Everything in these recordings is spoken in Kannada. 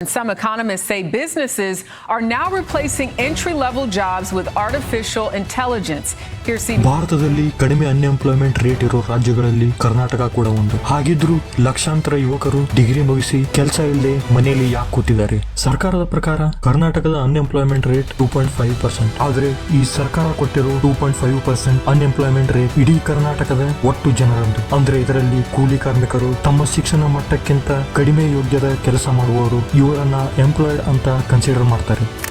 Some economists say businesses are now replacing entry level jobs with artificial intelligence. ಭಾರತದಲ್ಲಿ ಕಡಿಮೆ ಅನ್ಎಂಪ್ಲಾಯ್ಮೆಂಟ್ ರೇಟ್ ಇರೋ ರಾಜ್ಯಗಳಲ್ಲಿ ಕರ್ನಾಟಕ ಕೂಡ ಒಂದು. ಹಾಗಿದ್ರು ಲಕ್ಷಾಂತರ ಯುವಕರು ಡಿಗ್ರಿ ಮುಗಿಸಿ ಕೆಲಸ ಇಲ್ಲದೆ ಮನೆಯಲ್ಲಿ ಯಾಕೆ ಕೂತಿದ್ದಾರೆ? ಸರ್ಕಾರದ ಪ್ರಕಾರ ಕರ್ನಾಟಕದ unemployment rate two point five percent ಆದ್ರೆ ಈ ಸರ್ಕಾರ ಕೊಟ್ಟಿರೋ two point five percent unemployment rate ಇಡೀ ಕರ್ನಾಟಕದ ಒಟ್ಟು ಜನರಂದು. ಅಂದ್ರೆ ಇದರಲ್ಲಿ ಕೂಲಿ ಕಾರ್ಮಿಕರು ತಮ್ಮ ಶಿಕ್ಷಣ ಮಟ್ಟಕ್ಕಿಂತ ಕಡಿಮೆ ಯೋಗ್ಯದ ಕೆಲಸ ಮಾಡುವವರು ಇವರನ್ನ ಎಂಪ್ಲಾಯ್ಡ್ ಅಂತ ಕನ್ಸಿಡರ್ ಮಾಡ್ತಾರೆ.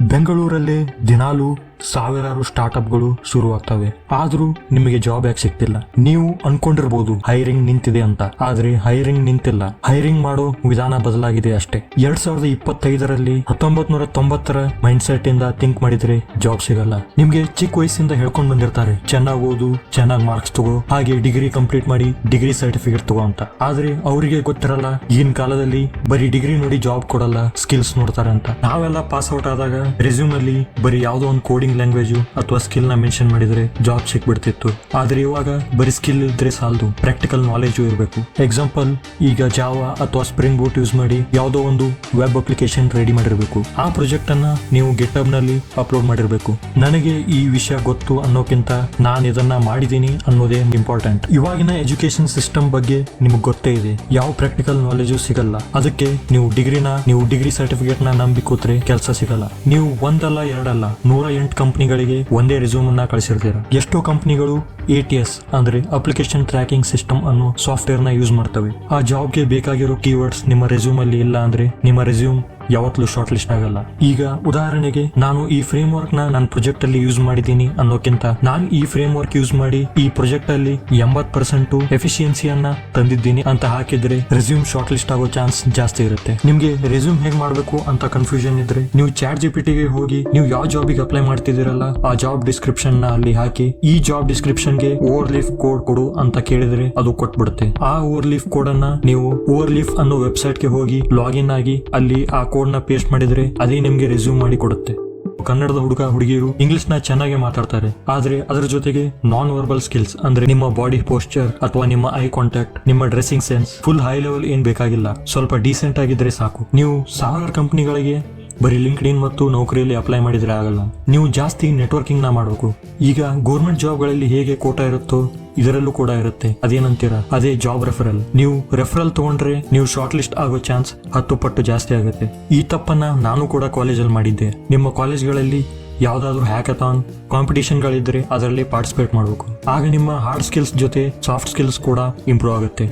ಬೆಂಗಳೂರಲ್ಲಿ ದಿನಾಲು ಸಾವಿರಾರು ಸ್ಟಾರ್ಟ್ಅಪ್ಗಳು ಶುರುವಾಗ್ತವೆ. ಆದ್ರೂ ನಿಮಗೆ ಜಾಬ್ ಯಾಕೆ ಸಿಗ್ತಿಲ್ಲ? ನೀವು ಅನ್ಕೊಂಡಿರ್ಬೋದು, ಹೈರಿಂಗ್ ನಿಂತಿದೆ ಅಂತ. ಆದ್ರೆ ಹೈರಿಂಗ್ ನಿಂತಿಲ್ಲ. ಹೈರಿಂಗ್ ಮಾಡೋ ವಿಧಾನ ಬದಲಾಗಿದೆ ಅಷ್ಟೇ. ಎರಡ್ ಸಾವಿರದ ಇಪ್ಪತ್ತೈದರಲ್ಲಿ ಹತ್ತೊಂಬತ್ ನೂರ ತೊಂಬತ್ತರ ಮೈಂಡ್ ಸೆಟ್ ಇಂದ ಥಿಂಕ್ ಮಾಡಿದ್ರೆ ಜಾಬ್ ಸಿಗಲ್ಲ. ನಿಮ್ಗೆ ಚಿಕ್ಕ ವಯಸ್ಸಿಂದ ಹೇಳ್ಕೊಂಡ್ ಬಂದಿರ್ತಾರೆ. ಚೆನ್ನಾಗಿ ಓದು, ಚೆನ್ನಾಗಿ ಮಾರ್ಕ್ಸ್ ತಗೋ, ಹಾಗೆ ಡಿಗ್ರಿ ಕಂಪ್ಲೀಟ್ ಮಾಡಿ ಡಿಗ್ರಿ ಸರ್ಟಿಫಿಕೇಟ್ ತಗೋ ಅಂತ. ಆದ್ರೆ ಅವರಿಗೆ ಗೊತ್ತಿರಲ್ಲ, ಈಗಿನ ಕಾಲದಲ್ಲಿ ಬರೀ ಡಿಗ್ರಿ ನೋಡಿ ಜಾಬ್ ಕೊಡಲ್ಲ, ಸ್ಕಿಲ್ಸ್ ನೋಡ್ತಾರೆ ಅಂತ. ನಾವೆಲ್ಲ ಪಾಸ್ ಔಟ್ ಆದಾಗ ರೆಸ್ಯೂಮ್ ಅಲ್ಲಿ ಬರೀ ಯಾವುದೋ ಒಂದು ಕೋಡಿಂಗ್ ಲ್ಯಾಂಗ್ವೇಜ್ ಅಥವಾ ಸ್ಕಿಲ್ನ ಮೆನ್ಷನ್ ಮಾಡಿದ್ರೆ ಜಾಬ್ ಸಿಕ್ಬಿಡ್ತಿತ್ತು. ಆದ್ರೆ ಇವಾಗ ಬರೀ ಸ್ಕಿಲ್ ಇದ್ರೆ ಸಾಲದು. ಪ್ರಾಕ್ಟಿಕಲ್ ನಾಲೆಜು ಇರಬೇಕು. ಎಕ್ಸಾಂಪಲ್ ಈಗ ಜಾವ ಅಥವಾ ಸ್ಪ್ರಿಂಗ್ ಬೂಟ್ ಯೂಸ್ ಮಾಡಿ ಯಾವುದೋ ಒಂದು ವೆಬ್ ಅಪ್ಲಿಕೇಶನ್ ರೆಡಿ ಮಾಡಿರ್ಬೇಕು. ಆ ಪ್ರಾಜೆಕ್ಟ್ ಅನ್ನ ನೀವು ಗೆಟ್ನಲ್ಲಿ ಅಪ್ಲೋಡ್ ಮಾಡಿರಬೇಕು. ನನಗೆ ಈ ವಿಷಯ ಗೊತ್ತು ಅನ್ನೋಕ್ಕಿಂತ ನಾನು ಇದನ್ನ ಮಾಡಿದೀನಿ ಅನ್ನೋದೇ ಇಂಪಾರ್ಟೆಂಟ್ ಇವಾಗಿನ ಎಜುಕೇಶನ್ ಸಿಸ್ಟಮ್ ಬಗ್ಗೆ ನಿಮ್ಗೆ ಗೊತ್ತೇ ಇದೆ. ಯಾವ ಪ್ರಾಕ್ಟಿಕಲ್ ನಾಲೆಜು ಸಿಗಲ್ಲ. ಅದಕ್ಕೆ ನೀವು ಡಿಗ್ರಿನ ನೀವು ಡಿಗ್ರಿ ಸರ್ಟಿಫಿಕೇಟ್ನ ನಂಬಿ ಕೂತ್ರೆ ಕೆಲಸ ಸಿಗಲ್ಲ. ನೀವು ಒಂದಲ್ಲ ಎರಡಲ್ಲ ನೂರ ಎಂಟು ಕಂಪನಿಗಳಿಗೆ ಒಂದೇ ರೆಸ್ಯೂಮ್ ಅನ್ನ ಕಳಿಸಿರ್ತೀರ. ಎಷ್ಟೋ ಕಂಪನಿಗಳು ಎ ಟಿ ಎಸ್ ಅಂದ್ರೆ ಅಪ್ಲಿಕೇಶನ್ ಟ್ರ್ಯಾಕಿಂಗ್ ಸಿಸ್ಟಮ್ ಅನ್ನೋ ಸಾಫ್ಟ್ವೇರ್ನ ಯೂಸ್ ಮಾಡ್ತವೆ. ಆ ಜಾಬ್ಗೆ ಬೇಕಾಗಿರೋ ಕೀವರ್ಡ್ಸ್ ನಿಮ್ಮ ರೆಸ್ಯೂಮ್ ಅಲ್ಲಿ ಇಲ್ಲ ಅಂದ್ರೆ ನಿಮ್ಮ ರೆಸ್ಯೂಮ್ ಯಾವತ್ತೂ ಶಾರ್ಟ್ ಲಿಸ್ಟ್ ಆಗಲ್ಲ. ಈಗ ಉದಾಹರಣೆಗೆ ನಾನು ಈ ಫ್ರೇಮ್ ವರ್ಕ್ನ ನನ್ನ ಪ್ರಾಜೆಕ್ಟ್ ಅಲ್ಲಿ ಯೂಸ್ ಮಾಡಿದ್ದೀನಿ ಅನ್ನೋಕ್ಕಿಂತ ನಾನು ಈ ಫ್ರೇಮ್ ವರ್ಕ್ ಯೂಸ್ ಮಾಡಿ ಈ ಪ್ರಾಜೆಕ್ಟ್ ಅಲ್ಲಿ ಎಂಬತ್ ಪರ್ಸೆಂಟ್ ಎಫಿಷಿಯನ್ಸಿಯನ್ನ ತಂದಿದ್ದೀನಿ ಅಂತ ಹಾಕಿದ್ರೆ ರೆಸ್ಯೂಮ್ ಶಾರ್ಟ್ ಲಿಸ್ಟ್ ಆಗೋ ಚಾನ್ಸ್ ಜಾಸ್ತಿ ಇರುತ್ತೆ. ನಿಮ್ಗೆ ರೆಸ್ಯೂಮ್ ಹೇಗ್ ಮಾಡಬೇಕು ಅಂತ ಕನ್ಫ್ಯೂಷನ್ ಇದ್ರೆ ನೀವು ಚಾಟ್ ಜಿಪಿಟಿಗೆ ಹೋಗಿ ನೀವು ಯಾವ ಜಾಬಿಗೆ ಅಪ್ಲೈ ಮಾಡ್ತಿದ್ದೀರಲ್ಲ ಆ ಜಾಬ್ ಡಿಸ್ಕ್ರಿಪ್ಷನ್ನ ಅಲ್ಲಿ ಹಾಕಿ ಈ ಜಾಬ್ ಡಿಸ್ಕ್ರಿಪ್ಷನ್ಗೆ ಓವರ್ ಲೀಫ್ ಕೋಡ್ ಕೊಡು ಅಂತ ಕೇಳಿದ್ರೆ ಅದು ಕೊಟ್ಬಿಡುತ್ತೆ. ಆ ಓವರ್ ಲೀಫ್ ಕೋಡ್ ಅನ್ನ ನೀವು ಓವರ್ ಲೀಫ್ ಅನ್ನೋ ವೆಬ್ಸೈಟ್ಗೆ ಹೋಗಿ ಲಾಗಿನ್ ಆಗಿ ಅಲ್ಲಿ ಆ ನ ಪೇಸ್ಟ್ ಮಾಡಿದ್ರೆ ಅದೇ ನಿಮ್ಗೆ ರೆಸ್ಯೂಮ್ ಮಾಡಿ ಕೊಡುತ್ತೆ. ಕನ್ನಡದ ಹುಡುಗ ಹುಡುಗಿಯರು ಇಂಗ್ಲಿಷ್ನ ಚೆನ್ನಾಗಿ ಮಾತಾಡ್ತಾರೆ. ಆದ್ರೆ ಅದರ ಜೊತೆಗೆ ನಾನ್ ವರ್ಬಲ್ ಸ್ಕಿಲ್ಸ್ ಅಂದ್ರೆ ನಿಮ್ಮ ಬಾಡಿ ಪೋಸ್ಚರ್ ಅಥವಾ ನಿಮ್ಮ ಐ ಕಾಂಟ್ಯಾಕ್ಟ್ ನಿಮ್ಮ dressing sense full high level ಏನ್ ಬೇಕಾಗಿಲ್ಲ. ಸ್ವಲ್ಪ ಡೀಸೆಂಟ್ ಆಗಿದ್ರೆ ಸಾಕು. ನೀವು ಸಾವಿರಾರು ಕಂಪನಿಗಳಿಗೆ ಬರೀ ಲಿಂಕ್ಡ್ ಇನ್ ಮತ್ತು ನೌಕರಿಯಲ್ಲಿ ಅಪ್ಲೈ ಮಾಡಿದ್ರೆ ಆಗಲ್ಲ. ನೀವು ಜಾಸ್ತಿ ನೆಟ್ವರ್ಕಿಂಗ್ನ ಮಾಡಬೇಕು. ಈಗ ಗೌರ್ಮೆಂಟ್ ಜಾಬ್ಗಳಲ್ಲಿ ಹೇಗೆ ಕೋಟಾ ಇರುತ್ತೋ ಇದರಲ್ಲೂ ಕೂಡ ಇರುತ್ತೆ. ಅದೇನಂತೀರಾ? ಅದೇ ಜಾಬ್ ರೆಫರಲ್ ನೀವು ರೆಫರಲ್ ತಗೊಂಡ್ರೆ ನೀವು ಶಾರ್ಟ್ ಲಿಸ್ಟ್ ಆಗೋ ಚಾನ್ಸ್ ಹತ್ತು ಪಟ್ಟು ಜಾಸ್ತಿ ಆಗುತ್ತೆ. ಈ ತಪ್ಪನ್ನ ನಾನು ಕೂಡ ಕಾಲೇಜಲ್ಲಿ ಮಾಡಿದ್ದೆ. ನಿಮ್ಮ ಕಾಲೇಜ್ಗಳಲ್ಲಿ ಯಾವ್ದಾದ್ರು ಹ್ಯಾಕಥಾನ್ ಕಾಂಪಿಟೇಷನ್ಗಳಿದ್ರೆ ಅದರಲ್ಲಿ ಪಾರ್ಟಿಸಿಪೇಟ್ ಮಾಡಬೇಕು. ಆಗ ನಿಮ್ಮ ಹಾರ್ಡ್ ಸ್ಕಿಲ್ಸ್ ಜೊತೆ ಸಾಫ್ಟ್ ಸ್ಕಿಲ್ಸ್ ಕೂಡ ಇಂಪ್ರೂವ್ ಆಗುತ್ತೆ.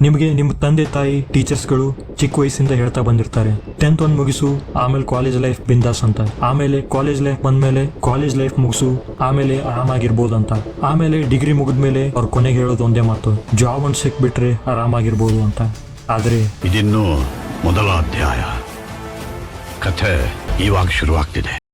ನಿಮಗೆ ನಿಮ್ಮ ತಂದೆ ತಾಯಿ ಟೀಚರ್ಸ್ಗಳು ಚಿಕ್ಕ ವಯಸ್ಸಿಂದ ಹೇಳ್ತಾ ಬಂದಿರ್ತಾರೆ. ಟೆಂತ್ ಒಂದು ಮುಗಿಸು, ಆಮೇಲೆ ಕಾಲೇಜ್ ಲೈಫ್ ಬಿಂದಾಸ್ ಅಂತ. ಆಮೇಲೆ ಕಾಲೇಜ್ ಲೈಫ್ ಬಂದ್ಮೇಲೆ ಕಾಲೇಜ್ ಲೈಫ್ ಮುಗಿಸು, ಆಮೇಲೆ ಆರಾಮಾಗಿರ್ಬೋದು ಅಂತ ಆಮೇಲೆ ಡಿಗ್ರಿ ಮುಗಿದ್ಮೇಲೆ ಅವ್ರ ಕೊನೆಗೆ ಹೇಳೋದು ಒಂದೇ ಮಾತು ಜಾಬ್ ಒಂದು ಸಿಕ್ಬಿಟ್ರೆ ಆರಾಮಾಗಿರ್ಬೋದು ಅಂತ. ಆದ್ರೆ ಇದಿನ್ನು ಮೊದಲ ಅಧ್ಯಾಯ. ಕಥೆ ಇವಾಗ ಶುರುವಾಗ್ತಿದೆ.